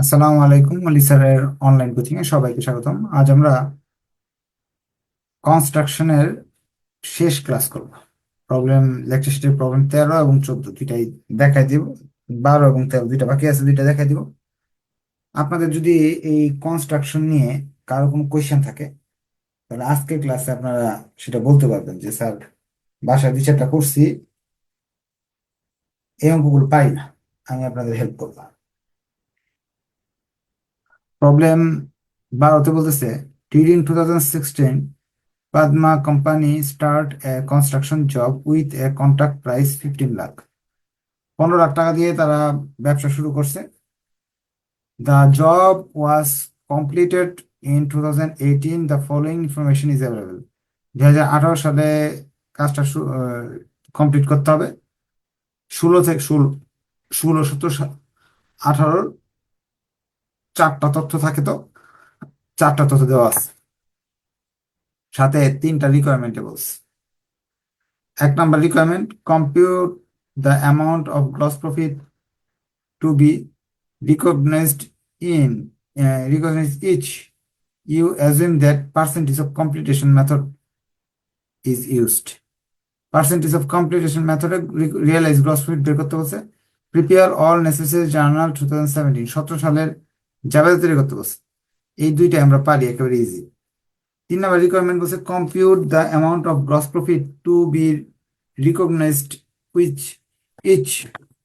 আসসালামু আলাইকুম অলি স্যারের অনলাইন কোচিং এ সবাইকে স্বাগতম। আজ আমরা কনস্ট্রাকশনের শেষ ক্লাস করব। প্রবলেম লেকচার শিটের প্রবলেম তেরো এবং চোদ্দ দুইটাই দেখাই দিব। বারো এবং তেরো দুইটা বাকি আছে, দুইটা দেখাই দিব। আপনাদের যদি এই কনস্ট্রাকশন নিয়ে কারও কোনো কোয়েশ্চেন থাকে, তাহলে আজকের ক্লাসে আপনারা সেটা বলতে পারবেন যে, স্যার, বাসায় দুই চারটা করছি, এই অঙ্কগুলো পাই না, আমি আপনাদের হেল্প করব। প্রবলেম বারোতে বলতেছে during two thousand sixteen Padma company start a construction job with a contract price 15 lakh পনেরো লাখ টাকা দিয়ে তারা ব্যবসা শুরু করছে। The job was completed in two thousand eighteen the following information is available দুই হাজার আঠারো সালে কাজটা কমপ্লিট করতে হবে। ষোলো থেকে ষোলো ষোলো, সতেরো আঠারোর চারটা তথ্য থাকে তো? চারটা তথ্য দেওয়া আছে। সাথে তিনটা রিকোয়ারমেন্টেবলস এক নম্বর requirement compute the amount of gross profit to be recognised in recognise each year assuming that percentage of competition method is used percentage of competition মেথডে রিয়েলাইজ গ্লস প্রফিট বের করতে বলছে। Prepare all necessary journal two thousand seventeen সতেরো সালের জাবেদা তৈরি করতে বলছে। এই দুইটাই আমরা পারি, একেবারে ইজি তিন নম্বর রিকোয়ারমেন্ট বলছে compute the amount of gross profit to be recognised which each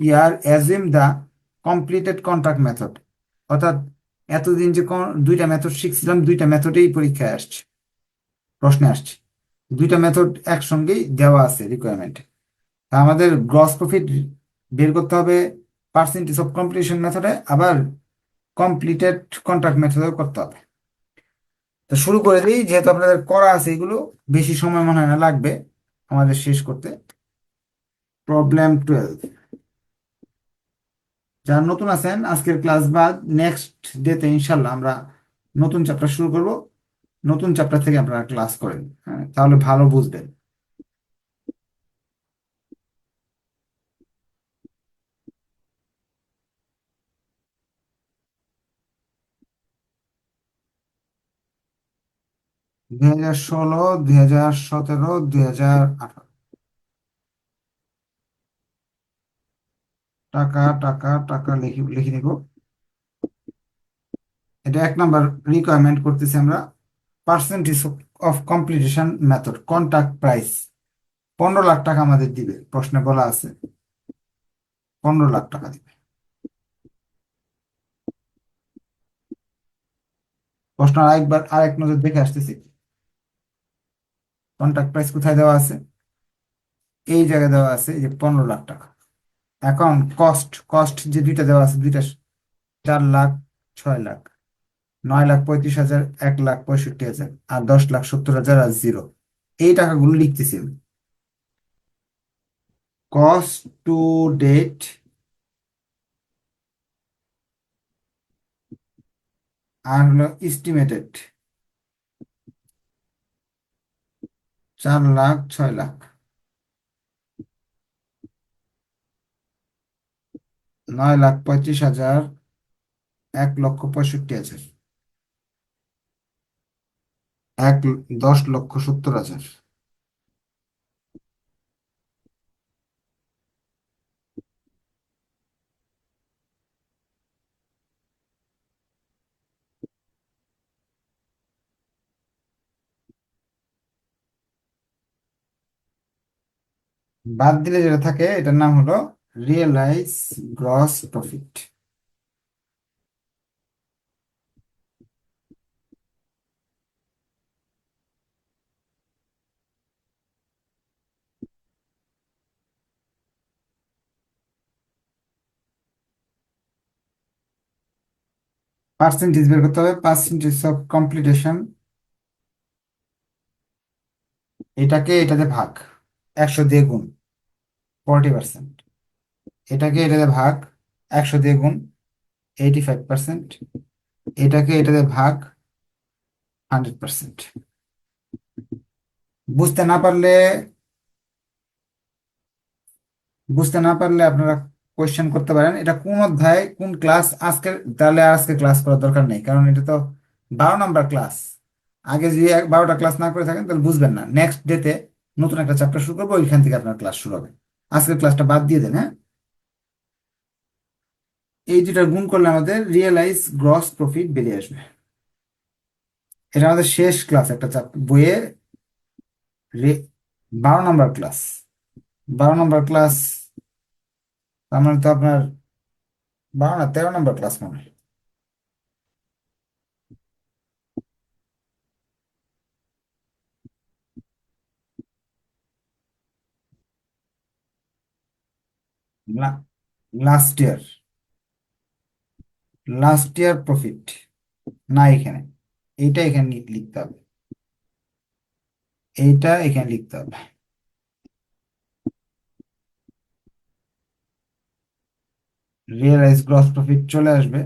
year assuming the completed contract method অর্থাৎ এতদিন যে দুইটা মেথড শিখছিলাম, দুইটা মেথডেই পরীক্ষায় আসছে। প্রশ্নে আসছে। দুইটা মেথড একসঙ্গেই দেওয়া আছে রিকোয়ারমেন্টে আমাদের গ্রস প্রফিট বের করতে হবে পার্সেন্টেজ অফ কম্পিটিশন মেথডে আবার কমপ্লিটেড কন্ট্রাক্ট মেথডেও করতে হবে। তো শুরু করে দিই, যেহেতু আপনাদের করা আছে এগুলো, বেশি সময় মনে হয় না, লাগবে আমাদের শেষ করতে। প্রবলেম টুয়েলভ যারা নতুন আছেন, আজকের ক্লাস বাদ নেক্সট ডেতে ইনশাল্লাহ আমরা নতুন চ্যাপ্টার শুরু করব। নতুন চ্যাপ্টার থেকে আপনারা ক্লাস করেন। হ্যাঁ তাহলে ভালো বুঝবেন। দুই হাজার ষোলো, দুই হাজার সতেরো, দুই হাজার আঠারো। টাকা টাকা টাকা লিখি, লিখে নিব। এটা এক নাম্বার রিকোয়ারমেন্ট করতেছি আমরা। Percentage of completion method contract price পনেরো লাখ টাকা আমাদের দিবে, প্রশ্নে বলা আছে। পনেরো লাখ টাকা দিবে। প্রশ্ন আরেকবার, আরেক নজর দেখে আসতেছি। কন্ট্রাক্ট প্রাইস কোথায় দেওয়া আছে? এই জায়গায় দেওয়া আছে যে পনেরো লাখ টাকা। এখন কস্ট কস্ট যে দুইটা দেওয়া আছে, দুইটা চার লাখ, ছয় লাখ, নয় লাখ পঁয়ত্রিশ হাজার, এক লাখ পঁয়ষট্টি হাজার আর দশ লাখ সত্তর হাজার আর জিরো এই টাকাগুলো লিখতেছি আমি। কস্ট টু ডেট আর হলো এস্টিমেটেড চার লাখ, ছয় লাখ। নয় লাখ পঁয়ত্রিশ হাজার, এক লক্ষ পঁয়ষট্টি হাজার। এক, দশ লক্ষ সত্তর হাজার। বাদ দিলে যেটা থাকে, এটার নাম হলো রিয়েলাইজ গ্রস প্রফিট পার্সেন্টেজ বের করতে হবে পার্সেন্টেজ অফ কমপ্লিটেশন এটাকে এটাতে ভাগ। একশো দিয়ে গুণ ফোরটি পার্সেন্ট এটাকে এটাতে ভাগ একশো দিয়ে গুণ এইটি ফাইভ পার্সেন্ট এটাকে এটাতে ভাগ হান্ড্রেড পার্সেন্ট বুঝতে না পারলে, বুঝতে না পারলে আপনারা কোয়েশ্চেন করতে পারেন, এটা কোন অধ্যায়, কোন ক্লাস আজকে তাহলে আজকে ক্লাস করার দরকার নেই, কারণ এটা তো বারো নম্বর ক্লাস আগে যদি বারোটা ক্লাস না করে থাকেন, তাহলে বুঝবেন না। নেক্সট ডেতে নতুন একটা চ্যাপ্টার শুরু করব, ওইখান থেকে আপনার ক্লাস শুরু হবে। আজকের ক্লাসটা বাদ দিয়ে দেন হ্যাঁ? এই দুটা গুণ করলে আমাদের রিয়েলাইজ গ্রস প্রফিট বেরিয়ে আসবে। এটা আমাদের শেষ ক্লাস একটা বইয়ে বারো নম্বর ক্লাস বারো নম্বর ক্লাস তার মানে তো আপনার বারো না, তেরো নম্বর ক্লাস মনে হয়। Last year last year profit না এখানে। এইটা এখানে লিখতে হবে। এইটা এখানে লিখতে হবে। রিয়েলাইজ গ্রস প্রফিট চলে আসবে।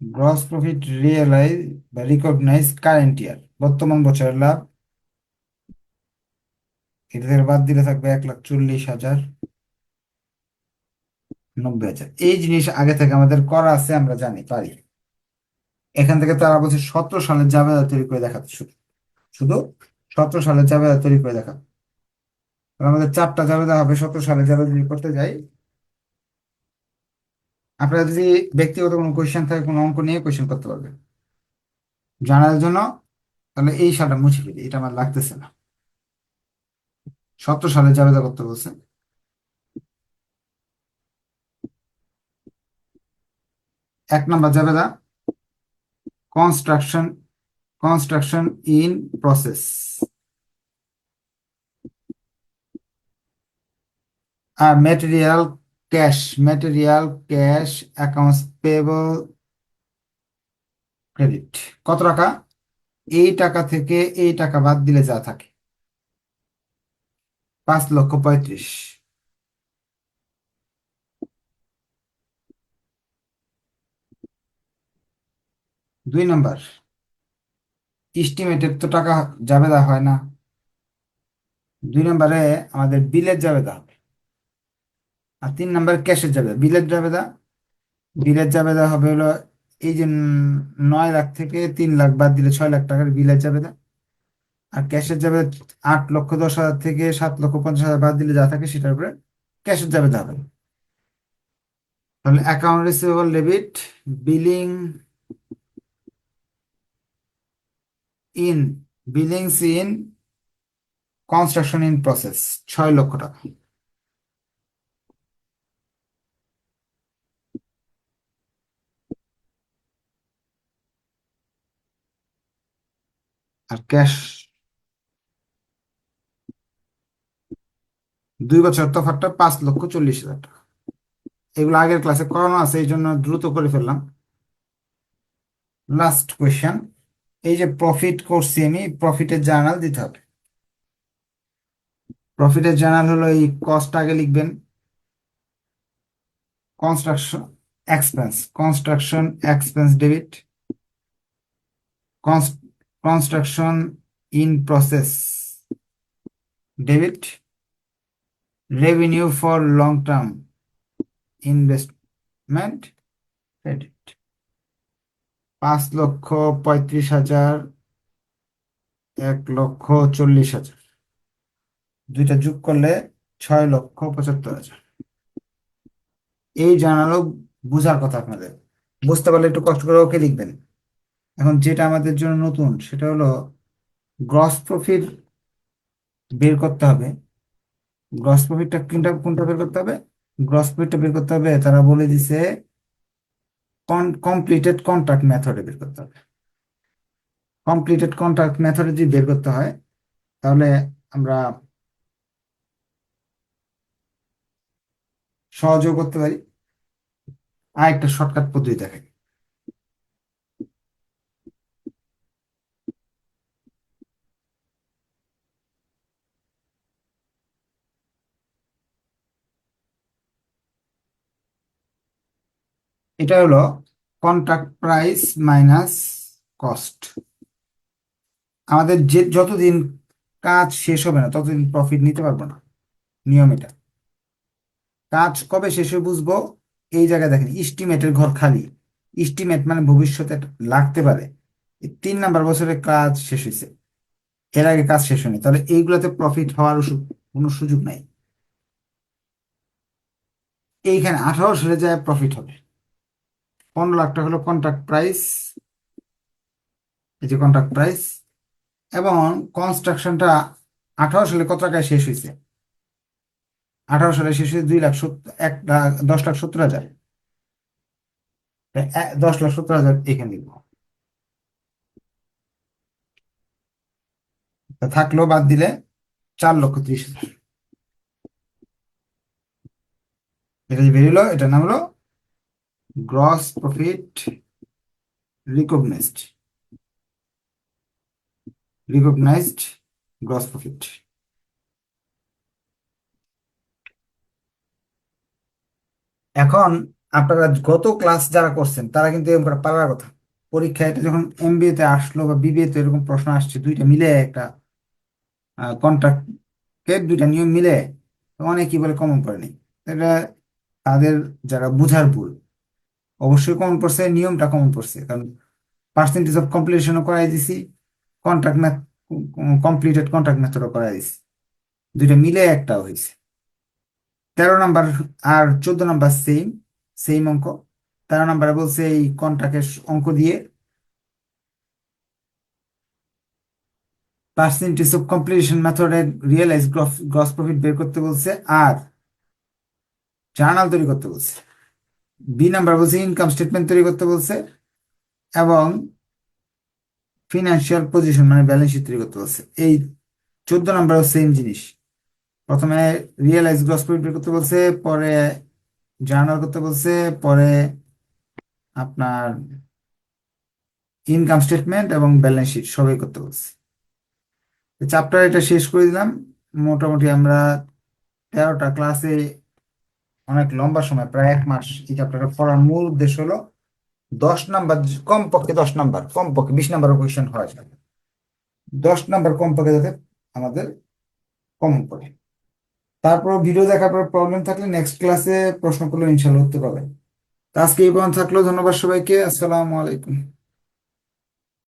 গ্রস প্রফিট রিয়েলাইজ বা রিকগনাইজ কারেন্ট ইয়ার বর্তমান বছরের লাভ। এটা বাদ দিলে থাকবে এক লাখ চল্লিশ হাজার নব্বই হাজার। এই জিনিস আগে থেকে আমাদের করা আছে, আমরা জানি, পারি। এখান থেকে তারা বলছে সতেরো সালের জাবেদা তৈরি করে দেখাতে শুধু। শুধু সতেরো সালের জাবেদা তৈরি করে দেখাতে আমাদের চারটা জাবেদা হবে, সতেরো সালে জাবেদা যদি করতে যাই। আপনারা যদি ব্যক্তিগত কোনো কোয়েশ্চেন থাকে, কোনো অঙ্ক নিয়ে কোয়েশ্চেন করতে পারবেন। জানার জন্য তাহলে এই সালটা মুছে ফেলি, এটা আমার লাগতেছে না। সতেরো সালে জাবেদা করতে বলছেন। এক নম্বর জাবেদা construction construction in process R material cash material cash accounts payable credit কত টাকা? এই টাকা থেকে এই টাকা বাদ দিলে যা থাকে। পাঁচ লক্ষ পঁয়ত্রিশ। দুই নম্বর ইস্টিমেটেড তো টাকা জাবেদা হয় না। দুই নম্বরে আমাদের বিলের জাবেদা হবে। আর তিন নম্বর ক্যাশের জাবেদা। বিলের জাবেদা বিলের জাবেদা হবে হলো এই যে নয় লাখ থেকে তিন লাখ বাদ দিলে ছয় লাখ টাকার বিলের জাবেদা। আর ক্যাশের যাবে আট লক্ষ দশ হাজার থেকে সাত লক্ষ পঞ্চাশ হাজার বাদ দিলে যা থাকে সেটার উপরে ক্যাশের যাবে হবে। তাহলে account receivable debit billing in billings in construction in process ছয় লক্ষ টাকা। আর ক্যাশ দুই বছর তফাৎটা পাঁচ লক্ষ চল্লিশ হাজার টাকা। এগুলো আগের ক্লাসে করানো আছে, এই জন্য দ্রুত করে ফেললাম। লাস্ট কোয়েশ্চেন এই যে প্রফিট করছি আমি প্রফিটের জার্নাল দিতে হবে। প্রফিটের জার্নাল হলো এই কস্ট আগে লিখবেন। Construction expense construction expense debit construction in process debit revenue for long-term investment credit. পাঁচ লক্ষ পঁয়ত্রিশ হাজার, এক লক্ষ চল্লিশ হাজার। দুইটা যোগ করলে ছয় লক্ষ পঁচাত্তর হাজার। এই জানালো বোঝার কথা আপনাদের। বুঝতে পারলে একটু কষ্ট করে ওকে লিখবেন। এখন যেটা আমাদের জন্য নতুন, সেটা হলো গ্রস প্রফিট বের করতে হবে। গ্রস প্রফিটটা কোনটা কোনটা বের করতে হবে? গ্রস প্রফিটটা বের করতে হবে, তারা বলে দিছে কমপ্লিটেড কন্ট্রাক্ট মেথডে বের করতে হবে। কমপ্লিটেড কন্ট্রাক্ট মেথডে যদি বের করতে হয়, তাহলে আমরা সহযোগ করতে পারি। আর একটা শর্টকাট পদ্ধতি দেখাই। এটা হলো কন্ট্রাক্ট প্রাইস মাইনাস কস্ট আমাদের যে যতদিন কাজ শেষ হবে না, ততদিন প্রফিট নিতে পারব না নিয়ম এটা কাজ কবে শেষ বুঝব? এই জায়গায় দেখেন ইস্টিমেটের ঘর খালি। ইস্টিমেট মানে ভবিষ্যতে লাগতে পারে। তিন নাম্বার বছরে কাজ শেষ হয়েছে। এর আগে কাজ শেষ হয়নি। তাহলে এইগুলোতে প্রফিট হওয়ার কোনো সুযোগ নাই। এইখানে আঠারো সালে যায় প্রফিট হবে। পনেরো লাখ টাকা হলো কন্ট্রাক্ট প্রাইস এই যে কন্ট্রাক্ট প্রাইস এবং কনস্ট্রাকশনটা আঠারো সালে কত টাকায় শেষ হয়েছে? আঠারো সালে শেষ হয়েছে দুই লাখ এক লাখ, দশ লাখ সত্তর হাজার। দশ লাখ সত্তর হাজার এখানে দিব। তা থাকল বাদ দিলে চার লক্ষ ত্রিশ হাজার। এটা যে বেরিয়েলো এটার নাম হলো gross profit recognised recognised gross profit এখন আপনারা গত ক্লাস যারা করছেন, তারা কিন্তু এরকম করে পারার কথা। পরীক্ষায় এটা যখন এমবিএ তে আসলো বা বিবিএ তে এরকম প্রশ্ন আসছে, দুইটা মিলে একটা কন্ট্রাক্টের দুইটা নিয়ম মিলে অনেকেই বলে কমন পড়েনি এটা তাদের যারা বুঝার ভুল। অবশ্যই কমন পড়ছে, নিয়মটা কমন পড়ছে। কারণ পার্সেন্টেজ অফ কমপ্লিশনও করাই দিছি কন্ট্রাক্ট ম্যাথ কমপ্লিটেড কন্ট্রাক্ট মেথডও করাই দিছি। দুইটা মিলে একটা হয়েছে তেরো নাম্বার আর চোদ্দ নাম্বার সেম সেম অঙ্ক। তেরো নাম্বারে বলছে এই কন্ট্রাক্টের অঙ্ক দিয়ে পার্সেন্টেজ অফ কমপ্লিশন মেথডে রিয়েলাইজ গ্রস প্রফিট বের করতে বলছে আর জার্নাল তৈরি করতে বলছে। বি নাম্বার বলছে ইনকাম স্টেটমেন্ট তৈরি করতে বলছে, এবং ফিনান্সিয়াল পজিশন মানে ব্যালেন্স শিট তৈরি করতে বলছে। এই চোদ্দ নাম্বারও সেম জিনিস। প্রথমে রিয়েলাইজ গ্রস প্রফিট করতে বলছে, পরে জার্নাল করতে বলছে, পরে আপনার ইনকাম স্টেটমেন্ট এবং ব্যালেন্স শিট সবই করতে বলছে। চ্যাপ্টার এটা শেষ করে দিলাম। মোটামুটি আমরা তেরোটা ক্লাসে অনেক লম্বা সময়, প্রায় এক মাস। এই চ্যাপ্টারটা পড়ার মূল উদ্দেশ্য হলো দশ নাম্বার, কমপক্ষে দশ নাম্বার, কমপক্ষে বিশ নাম্বার কোয়েশ্চেন হয়। দশ নাম্বার কমপক্ষে যাতে আমাদের কমন পড়ে। তারপর ভিডিও দেখার পর প্রবলেম থাকলে নেক্সট ক্লাসে প্রশ্ন করলে ইনশাল্লাহ উত্তর পাবেন। আজকে এই পর্যন্ত থাকল, ধন্যবাদ সবাইকে, আসসালামু আলাইকুম।